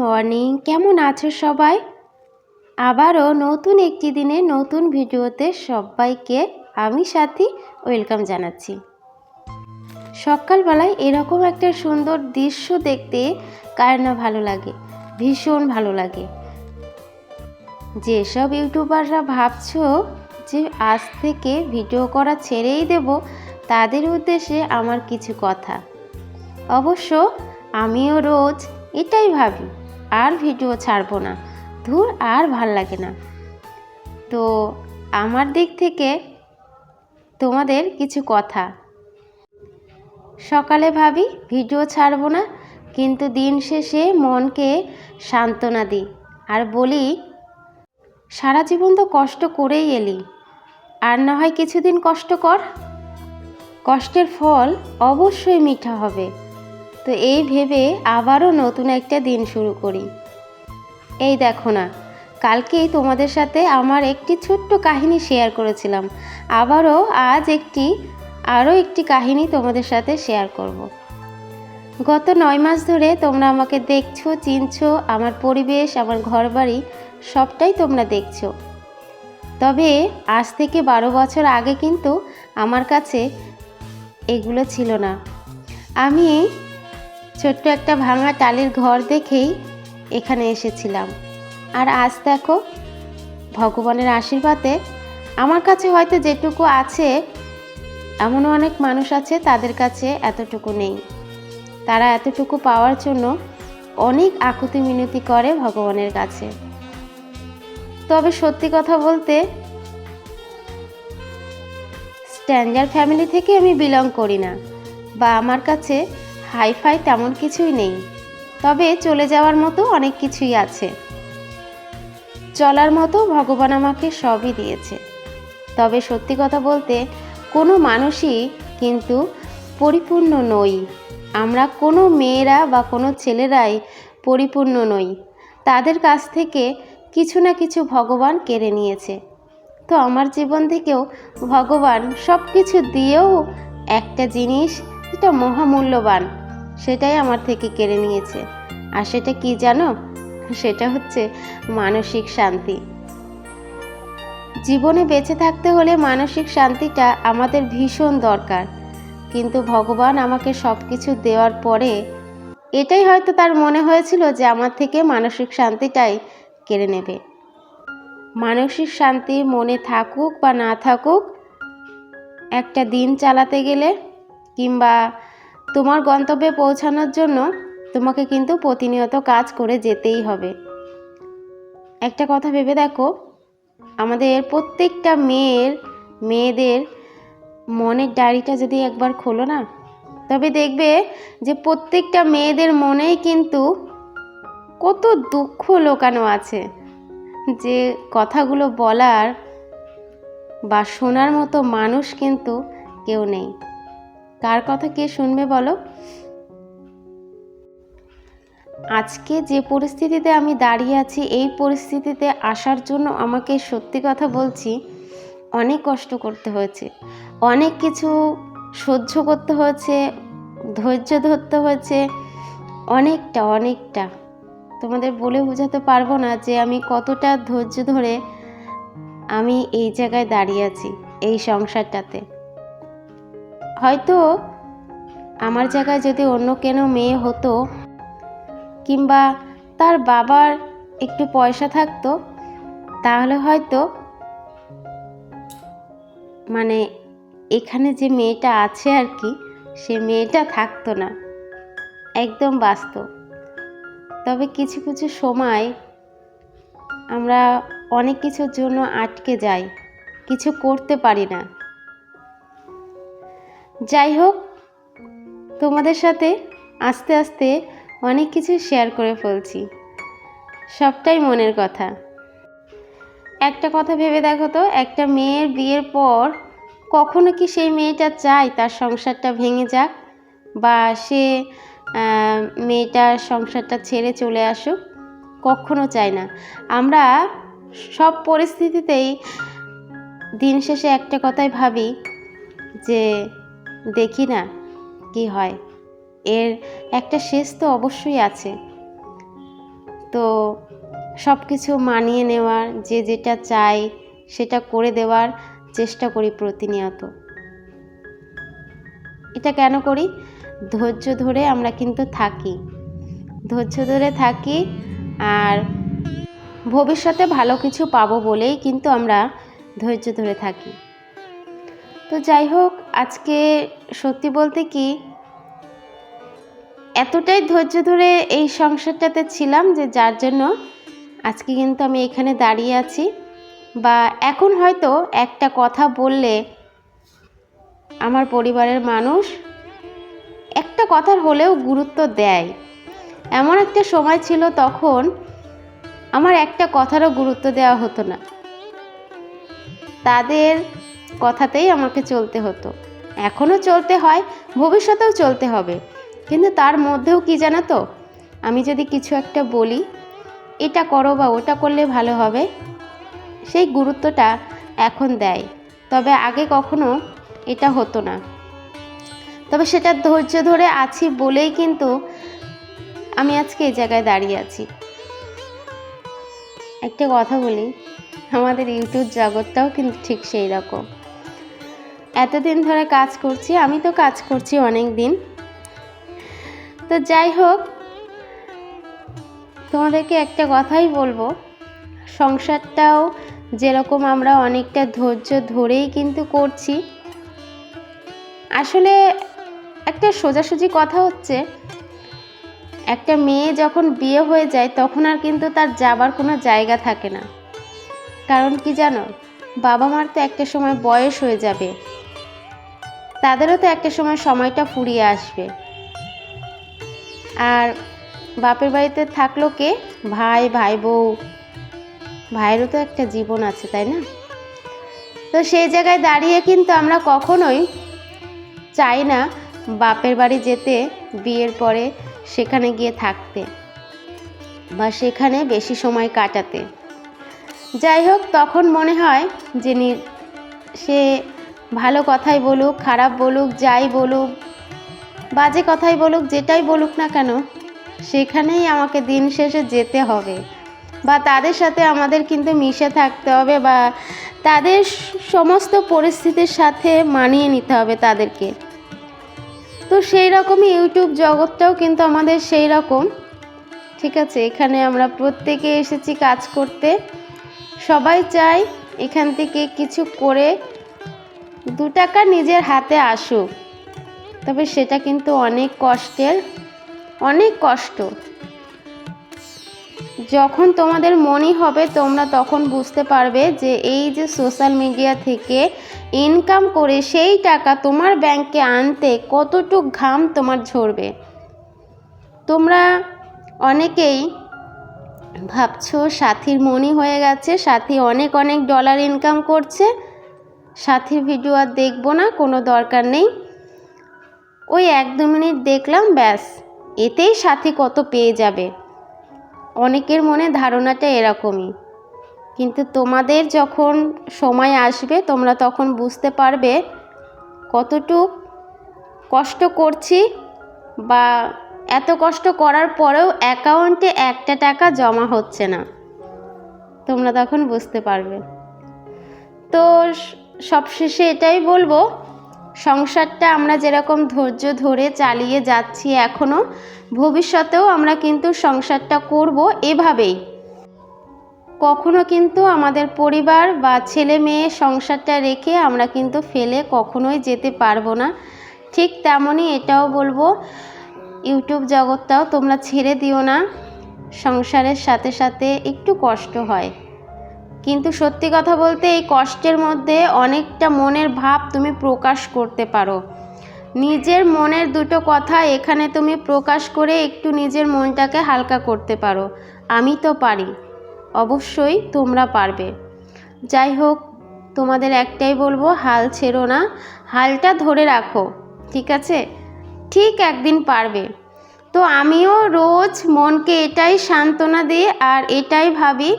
Morning কেমন আছো সবাই? আবারও নতুন একটি দিনে নতুন ভিডিওতে সবাইকে আমি সাথী, ওয়েলকাম জানাচ্ছি। সকালবেলায় এরকম একটা সুন্দর দৃশ্য দেখতে কার না ভালো লাগে? ভীষণ ভালো লাগে। যেসব ইউটিউবাররা ভাবছ যে আজ থেকে ভিডিও করা ছেড়েই দেব, তাদের উদ্দেশ্যে আমার কিছু কথা। অবশ্য আমিও রোজ এটাই ভাবি। আর ভিডিও ছাড়বো না। ধুর আর ভালো লাগে না। তো আমার দিক থেকে তোমাদের কিছু কথা। সকালে ভাবি ভিডিও ছাড়বো না, কিন্তু দিন শেষে মনকে সান্ত্বনা দিই আর বলি, সারা জীবন তো কষ্ট করেই এলি, আর না হয় কিছুদিন কষ্ট কর। কষ্টের ফল অবশ্যই মিঠা হবে। তো এই ভেবে আবারও নতুন একটা দিন শুরু করি। এই দেখো না, কালকেই তোমাদের সাথে আমার একটি ছোট্ট কাহিনী শেয়ার করেছিলাম। আবারও আজ একটি, আরও একটি কাহিনী তোমাদের সাথে শেয়ার করব। গত নয় মাস ধরে তোমরা আমাকে দেখছ, চিনছো, আমার পরিবেশ, আমার ঘরবাড়ি, সবটাই তোমরা দেখছ। তবে আজ থেকে বারো বছর আগে কিন্তু আমার কাছে এগুলো ছিল না। আমি ছোট্ট একটা ভাঙা টালির ঘর দেখেই এখানে এসেছিলাম। আর আজ দেখো, ভগবানের আশীর্বাদে আমার কাছে হয়তো যেটুকু আছে, এমনও অনেক মানুষ আছে তাদের কাছে এতটুকু নেই। তারা এতটুকু পাওয়ার জন্য অনেক আকুতি মিনতি করে ভগবানের কাছে। তবে সত্যি কথা বলতে স্ট্যান্ডার্ড ফ্যামিলি থেকে আমি বিলং করি না, বা আমার কাছে হাইফাই তেমন কিছুই নেই। তবে চলে যাওয়ার মতো অনেক কিছুই আছে। চলার মতো ভগবান আমাকে সবই দিয়েছে। তবে সত্যি কথা বলতে, কোনো মানুষই কিন্তু পরিপূর্ণ নই। আমরা কোনো মেয়েরা বা কোনো ছেলেরাই পরিপূর্ণ নই। তাদের কাছ থেকে কিছু না কিছু ভগবান কেড়ে নিয়েছে। তো আমার জীবন থেকেও ভগবান সব কিছু দিয়েও একটা জিনিস, যেটা মহামূল্যবান। সেটাই আমার থেকে কেড়ে নিয়েছে। আর সেটা কি জানো? সেটা হচ্ছে মানসিক শান্তি। জীবনে বেঁচে থাকতে হলে মানসিক শান্তিটা আমাদের ভীষণ দরকার। কিন্তু ভগবান আমাকে সব কিছু দেওয়ার পরে এটাই হয়তো তার মনে হয়েছিল যে আমার থেকে মানসিক শান্তিটাই কেড়ে নেবে। মানসিক শান্তি মনে থাকুক বা না থাকুক, একটা দিন চালাতে গেলে কিংবা তোমার গন্তব্যে পৌঁছানোর জন্য তোমাকে কিন্তু প্রতিনিয়ত কাজ করে যেতেই হবে। একটা কথা ভেবে দেখো, আমাদের প্রত্যেকটা মেয়ের, মেয়েদের মনের ডায়েরিটা যদি একবার খোলো না, তবে দেখবে যে প্রত্যেকটা মেয়েদের মনেই কিন্তু কত দুঃখ লোকানো আছে। যে কথাগুলো বলার বা শোনার মতো মানুষ কিন্তু কেউ নেই। কার কথা কে শুনবে বলো? আজকে যে পরিস্থিতিতে আমি দাঁড়িয়ে আছি, এই পরিস্থিতিতে আসার জন্য আমাকে সত্যি কথা বলছি, অনেক কষ্ট করতে হয়েছে। অনেক কিছু সহ্য করতে হয়েছে, ধৈর্য ধরতে হয়েছে, অনেকটা অনেকটা। তোমাদের বলে বোঝাতে পারব না যে আমি কতটা ধৈর্য ধরে আমি এই জায়গায় দাঁড়িয়ে আছি, এই সংসারটাতে। হয়তো আমার জায়গায় যদি অন্য কেন মেয়ে হতো, কিংবা তার বাবার একটু পয়সা থাকতো, তাহলে হয়তো মানে এখানে যে মেয়েটা আছে আর কি, সে মেয়েটা থাকতো না। একদম বাস্তব। তবে কিছু কিছু সময় আমরা অনেক কিছুর জন্য আটকে যাই, কিছু করতে পারি না। যাই হোক, তোমাদের সাথে আস্তে আস্তে অনেক কিছু শেয়ার করে ফেলছি। সবটাই মনের কথা। একটা কথা ভেবে দেখো তো, একটা মেয়ের বিয়ের পর কখনো কি সেই মেয়েটা চায় তার সংসারটা ভেঙে যাক? বা সে মেয়েটার সংসারটা ছেড়ে চলে আসুক? কখনো চায় না। আমরা সব পরিস্থিতিতেই দিন শেষে একটা কথাই ভাবি যে দেখি না কি হয়। এর একটা শেষ তো অবশ্যই আছে। তো সব কিছু মানিয়ে নেওয়ার, যে যেটা চাই সেটা করে দেওয়ার চেষ্টা করি প্রতিনিয়ত। এটা কেন করি? ধৈর্য ধরে আমরা কিন্তু থাকি। ধৈর্য ধরে থাকি আর ভবিষ্যতে ভালো কিছু পাবো বলেই কিন্তু আমরা ধৈর্য ধরে থাকি। তো যাই হোক, আজকে সত্যি বলতে কি, এতটাই ধৈর্য ধরে এই সংসারটাতে ছিলাম যে যার জন্য আজকে কিন্তু আমি এখানে দাঁড়িয়ে আছি। বা এখন হয়তো একটা কথা বললে আমার পরিবারের মানুষ একটা কথার হলেও গুরুত্ব দেয়। এমন একটা সময় ছিল তখন আমার একটা কথারও গুরুত্ব দেওয়া হতো না। তাদের কথাতেই আমাকে চলতে হতো। এখনও চলতে হয়, ভবিষ্যতেও চলতে হবে। কিন্তু তার মধ্যেও কি জানো তো আমি যদি কিছু একটা বলি, এটা করো বা ওটা করলে ভালো হবে। সেই গুরুত্বটা এখন দেয়। তবে আগে কখনো এটা হতো না। তবে সেটা ধৈর্য ধরে আছি বলেই কিন্তু আমি আজকে এই জায়গায় দাঁড়িয়ে আছি। একটা কথা বলি, আমাদের ইউটিউব জগৎটাও কিন্তু ঠিক সেই রকম। এতদিন ধরে কাজ করছি, আমি তো কাজ করছি অনেক দিন তো যাই হোক, তোমাদেরকে একটা কথাই বলব। সংসারটাও যেরকম আমরা অনেকটা ধৈর্য ধরেই কিন্তু করছি। আসলে একটা সোজাসুজি কথা হচ্ছে, একটা মেয়ে যখন বিয়ে হয়ে যায়, তখন আর কিন্তু তার যাবার কোনো জায়গা থাকে না। কারণ কি জানো? বাবা মার তো একটা সময় বয়স হয়ে যাবে। তাদেরও তো একটা সময় সময়টা ফুরিয়ে আসবে। আর বাপের বাড়িতে থাকল কে? ভাই ভাই বউ। ভাইয়েরও তো একটা জীবন আছে, তাই না? তো সেই জায়গায় দাঁড়িয়ে কিন্তু আমরা কখনোই চাই না বাপের বাড়ি যেতে, বিয়ের পরে সেখানে গিয়ে থাকতে বা সেখানে বেশি সময় কাটাতে। যাই হোক, তখন মনে হয় যে সে ভালো কথাই বলুক, খারাপ বলুক, যাই বলুক, বাজে কথাই বলুক, যেটাই বলুক না কেন, সেখানেই আমাকে দিন শেষে যেতে হবে। বা তাদের সাথে আমাদের কিন্তু মিশে থাকতে হবে বা তাদের সমস্ত পরিস্থিতির সাথে মানিয়ে নিতে হবে তাদেরকে। তো সেই রকমই ইউটিউব জগৎটাও কিন্তু আমাদের সেই রকম। ঠিক আছে, এখানে আমরা প্রত্যেকে এসেছি কাজ করতে। সবাই চাই এখান থেকে কিছু করে দু টাকা নিজের হাতে আসুক। তবে সেটা কিন্তু অনেক কষ্টের, অনেক কষ্ট। যখন তোমাদের মনে হবে, তোমরা তখন বুঝতে পারবে যে এই যে সোশ্যাল মিডিয়া থেকে ইনকাম করে সেই টাকা তোমার ব্যাংকে আনতে কতটুক ঘাম তোমার ঝরবে। তোমরা অনেকেই ভাবছ, সাথীর মনি হয়ে গেছে, সাথী অনেক অনেক ডলার ইনকাম করছে। সাথীর ভিডিও আর দেখব না, কোনো দরকার নেই। ওই এক দু মিনিট দেখলাম, ব্যাস, এতেই সাথী কত পেয়ে যাবে। অনেকের মনে ধারণাটা এরকমই। কিন্তু তোমাদের যখন সময় আসবে, তোমরা তখন বুঝতে পারবে কতটুক কষ্ট করছি বা এত কষ্ট করার পরেও অ্যাকাউন্টে একটা টাকা জমা হচ্ছে না। তোমরা তখন বুঝতে পারবে। তো সবশেষে এটাই বলব, সংসারটা আমরা যেরকম ধৈর্য ধরে চালিয়ে যাচ্ছি এখনও ভবিষ্যতেও আমরা কিন্তু সংসারটা করব এভাবেই। কখনো কিন্তু আমাদের পরিবার বা ছেলে মেয়ে সংসারটা রেখে আমরা কিন্তু ফেলে কখনোই যেতে পারব না। ঠিক তেমনই এটাও বলব, ইউটিউব জগৎটাও তোমরা ছেড়ে দিও না, সংসারের সাথে সাথে একটু কষ্ট হয়। কিন্তু সত্যি কথা বলতে এই কষ্টের মধ্যে অনেকটা মনের ভাব তুমি প্রকাশ করতে পারো। নিজের মনের দুটো কথা এখানে তুমি প্রকাশ করে একটু নিজের মনটাকে হালকা করতে পারো। আমি তো পারি। অবশ্যই তোমরা পারবে। যাই হোক, তোমাদের একটাই বলব, হাল ছেড়ো না। হালটা ধরে রাখো, ঠিক আছে? ঠিক একদিন পারবে। তো আমিও রোজ মনকে এটাই সান্ত্বনা দিই আর এটাই ভাবি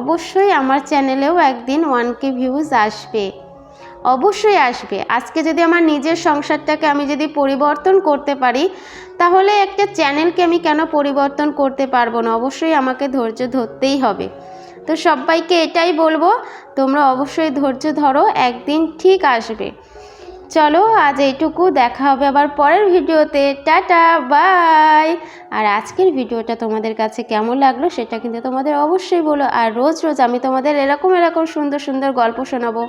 অবশ্যই আমার চ্যানেলেও একদিন ওয়ান কে ভিউজ আসবে। অবশ্যই আসবে। আজকে যদি আমার নিজের সংসারটাকে আমি যদি পরিবর্তন করতে পারি, তাহলে একটা চ্যানেলকে আমি কেন পরিবর্তন করতে পারব না? অবশ্যই আমাকে ধৈর্য ধরতেই হবে। তো সবাইকে এটাই বলব, তোমরা অবশ্যই ধৈর্য ধরো, একদিন ঠিক আসবে। চলো আজ এইটুকু, দেখা হবে আবার পরের ভিডিওতে। Tata, by. আর আজকের ভিডিওটা তোমাদের কাছে কেমন লাগল সেটা কিন্তু তোমাদের অবশ্যই বলো। আর রোজ রোজ আমি তোমাদের এরকম এরকম সুন্দর সুন্দর গল্প শোনাবো।